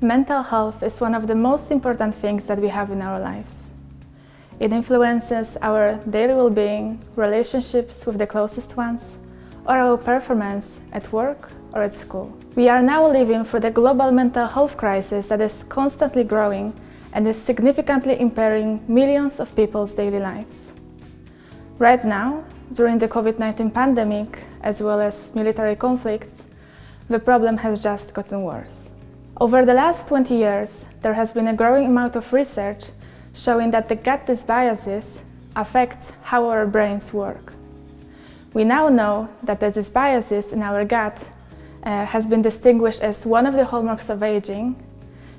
Mental health is one of the most important things that we have in our lives. It influences our daily well being, relationships with the closest ones, or our performance at work or at school. We are now living through the global mental health crisis that is constantly growing and is significantly impairing millions of people's daily lives. Right now, during the COVID 19 pandemic, as well as military conflicts, the problem has just gotten worse. Over the last 20 years, there has been a growing amount of research showing that the gut dysbiosis affects how our brains work. We now know that the dysbiosis in our gut uh, has been distinguished as one of the hallmarks of aging,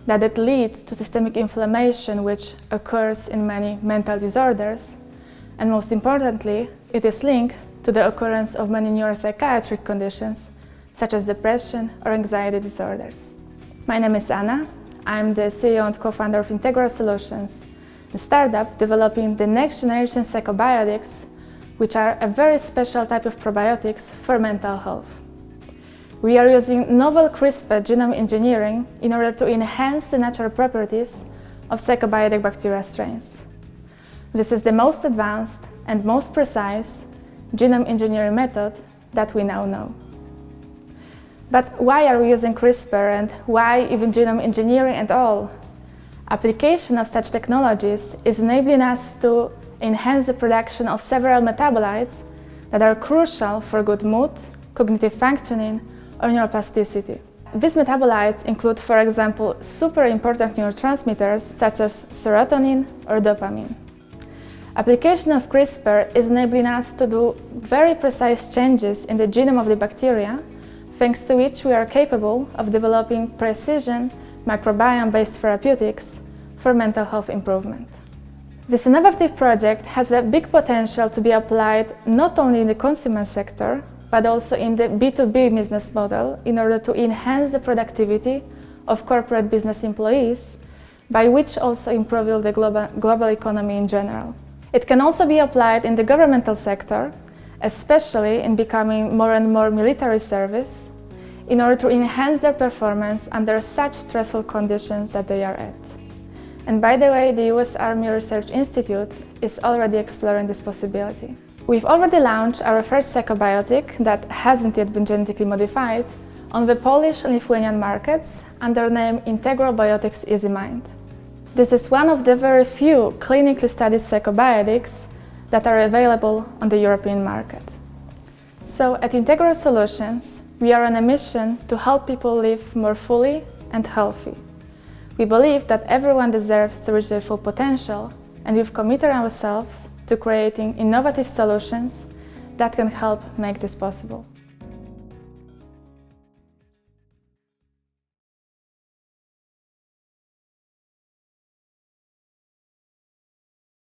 that it leads to systemic inflammation which occurs in many mental disorders, and most importantly, it is linked to the occurrence of many neuropsychiatric conditions such as depression or anxiety disorders. My name is Anna. I'm the CEO and co-founder of Integral Solutions, a startup developing the next generation psychobiotics, which are a very special type of probiotics for mental health. We are using novel CRISPR genome engineering in order to enhance the natural properties of psychobiotic bacteria strains. This is the most advanced and most precise genome engineering method that we now know. But why are we using CRISPR and why even genome engineering at all? Application of such technologies is enabling us to enhance the production of several metabolites that are crucial for good mood, cognitive functioning, or neuroplasticity. These metabolites include, for example, super important neurotransmitters such as serotonin or dopamine. Application of CRISPR is enabling us to do very precise changes in the genome of the bacteria thanks to which we are capable of developing precision microbiome-based therapeutics for mental health improvement. This innovative project has a big potential to be applied not only in the consumer sector, but also in the B2B business model in order to enhance the productivity of corporate business employees, by which also improving the global, global economy in general. It can also be applied in the governmental sector, especially in becoming more and more military service, in order to enhance their performance under such stressful conditions that they are at. And by the way, the US Army Research Institute is already exploring this possibility. We've already launched our first psychobiotic that hasn't yet been genetically modified on the Polish and Lithuanian markets under the name Integral Biotics EasyMind. This is one of the very few clinically studied psychobiotics that are available on the European market. So at Integral Solutions, we are on a mission to help people live more fully and healthy. We believe that everyone deserves to reach their full potential, and we've committed ourselves to creating innovative solutions that can help make this possible.